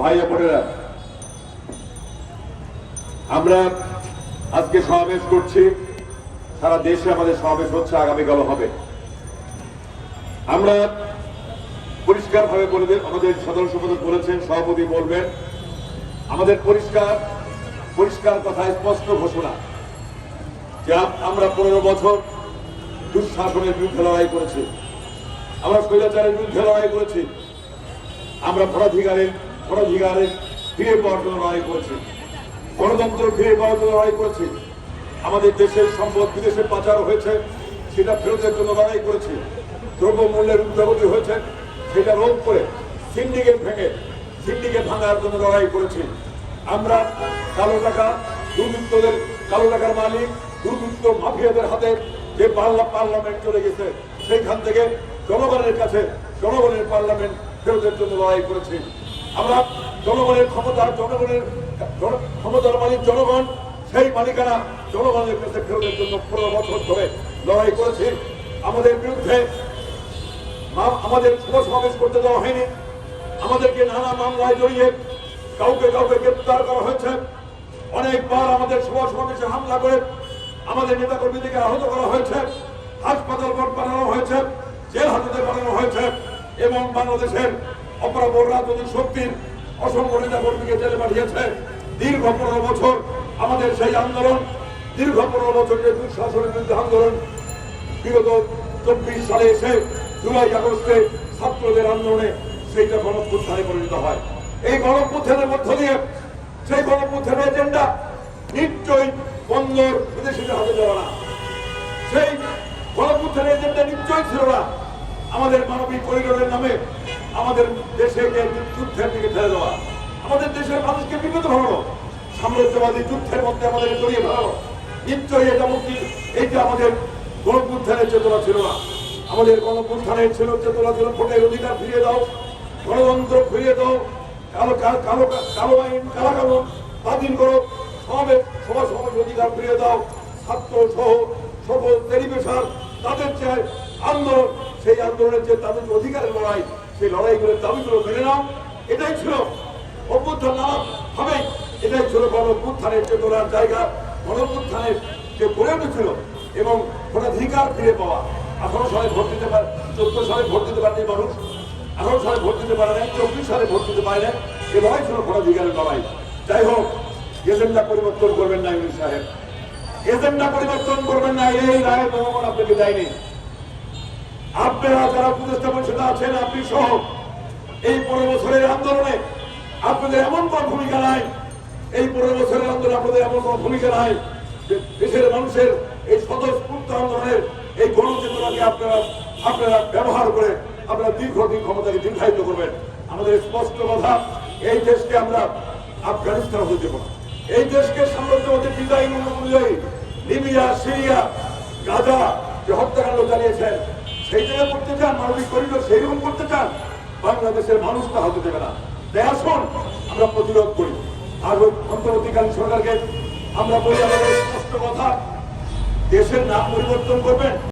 ভাইয়া বোনেরা, আমরা আজকে সমাবেশ করছি। সারা দেশে আমাদের সমাবেশ হচ্ছে, আগামীকালও হবে। আমরা পরিষ্কার ভাবে আমাদের সাধারণ সম্পাদক বলেছেন, সভাপতি বলবেন, আমাদের পরিষ্কার পরিষ্কার কথা, স্পষ্ট ঘোষণা যে আমরা পনেরো বছর দুঃশাসনের বিরুদ্ধে লড়াই করেছি। আমরা স্বৈরাচারের বিরুদ্ধে লড়াই করেছি। আমরা ভোটাধিকারের ভোটাধিকারের ফিরে পাওয়ার জন্য লড়াই করেছি। গণতন্ত্র ফিরে পাওয়ার জন্য লড়াই করেছি। আমাদের দেশের সম্পদ বিদেশে পাচার হয়েছে, সেটা ফেরতের জন্য লড়াই করেছি। দ্রব্য মূল্যের উদ্যোগতি হয়েছে, সেটা রোধ করে সিন্ডিকেট ভেঙে সিন্ডিকেট ভাঙার জন্য লড়াই করেছি। আমরা কালো টাকা, দুর্বৃত্তদের কালো টাকার মালিক, দুর্বৃত্ত মাফিয়াদের হাতে যে পার্লা পার্লামেন্ট চলে গেছে, সেইখান থেকে জনগণের কাছে জনগণের পার্লামেন্ট ফেরতের জন্য লড়াই করেছি। আমরা জনগণের ক্ষমতা জনগণের ক্ষমতার মালিক জনগণ, সেই মালিকানা জনগণের কাছে ফেরতের জন্য পনেরো বছর ধরে লড়াই করেছি। আমাদের বিরুদ্ধে আমাদের সমাবেশ করতে দেওয়া হয়নি। আমাদেরকে নানা মামলায় জড়িয়ে কাউকে কাউকে গ্রেপ্তার করা হয়েছে। অনেকবার আমাদের শুভ সমাবেশে হামলা করে আমাদের নেতা কর্মীদেরকে আহত করা হয়েছে, হাসপাতাল বানানো হয়েছে, জেল হাজতে বানানো হয়েছে এবং বাংলাদেশের অপরাপর শক্তির অসংখ্য নেতা কর্মীকে দীর্ঘ আমাদের সেই আন্দোলন, দীর্ঘ পনেরো আন্দোলন। সালে এসে জুলাই আগস্টে আন্দোলনে সেইটা গণপুত্থানে পরিণত হয়। এই গণপুত্থানের মধ্য দিয়ে সেই গণপুত্থানের এজেন্ডা নিশ্চয়ই বন্দর বিদেশিদের হাতে না। সেই গণপুত্থানের এজেন্ডা নিশ্চয়ই ছিল না। আমাদের মানবিক করিডোরের নামে আমাদের দেশকে যুদ্ধের দিকে ঠেলে দেওয়া, আমাদের দেশের মানুষকে বিপদ ভালো সাম্রাজ্যবাদী যুদ্ধের মধ্যে আমাদের জড়িয়ে ফেলানো নিশ্চয়ই এটা মুক্তি, এইটা আমাদের গণপুত্থানের চেতনা ছিল না। আমাদের গণপুত্থানের ছিল, চেতনা ছিল, ভোটের অধিকার ফিরিয়ে দাও, গণতন্ত্র ফিরিয়ে দাও, কালো কালো কালো কালো আইন, কালা কানুন বাতিল করো সমাবেশ সভা সমাজ অধিকার ফিরিয়ে দাও, ছাত্র সহ সকল টেলিভিশন, তাদের যে আন্দোলন, সেই আন্দোলনের যে তাদের অধিকারের লড়াই সেই লড়াইগুলোর দাবিগুলো মেনে নাও। এটাই ছিল অভ্যুত্থান নানা হবে। এটাই ছিল গণপুত্থানের চেতনার জায়গা গণপুত্থানের যে গড়ে উঠেছিল এবং ভোটাধিকার ফিরে পাওয়া। আঠারো সালে ভোট দিতে পারে, চোদ্দ সালে ভোট দিতে পারেনি মানুষ। আঠারো সালে ভোট দিতে পারে নাই, চব্বিশ সালে ভোট দিতে পারে না এ ছিল ভোটাধিকারের লড়াই। যাই হোক, এজেন্ডা পরিবর্তন করবেন না ইউনি সাহেব। এজেন্ডা পরিবর্তন করবেন না, এই রায় জনগণ আপনাকে দেয়নি আপনারা যারা উপদেষ্টা পরিষদে আছেন, আপনি সহ এই পনেরো বছরের আন্দোলনে আপনাদের এমন কোন ভূমিকা নাই। এই পনেরো বছরের আন্দোলনে আপনাদের এমন কোন ভূমিকা নাই দেশের মানুষের এই স্বতঃস্ফূর্ত আন্দোলনের এই গণচেতনাকে আপনারা আপনারা ব্যবহার করে আপনারা দীর্ঘদিন ক্ষমতাকে দীর্ঘায়িত করবেন। আমাদের স্পষ্ট কথা, এই দেশকে আমরা আফগানিস্তান হতে দেব এই দেশকে সাম্রাজ্যবাদী ডিজাইন অনুযায়ী লিবিয়া, সিরিয়া, গাজা যে হত্যাকাণ্ড চালিয়েছেন সেই জায়গায় করতে চান, মানবিক করিডোর সেই রকম করতে চান, বাংলাদেশের মানুষ তা হতে দেবে না। তাই আমরা প্রতিরোধ করি। আর অন্তর্বর্তীকালীন সরকারকে আমরা বলি, আমাদের স্পষ্ট কথা, দেশের নাম পরিবর্তন করবেন।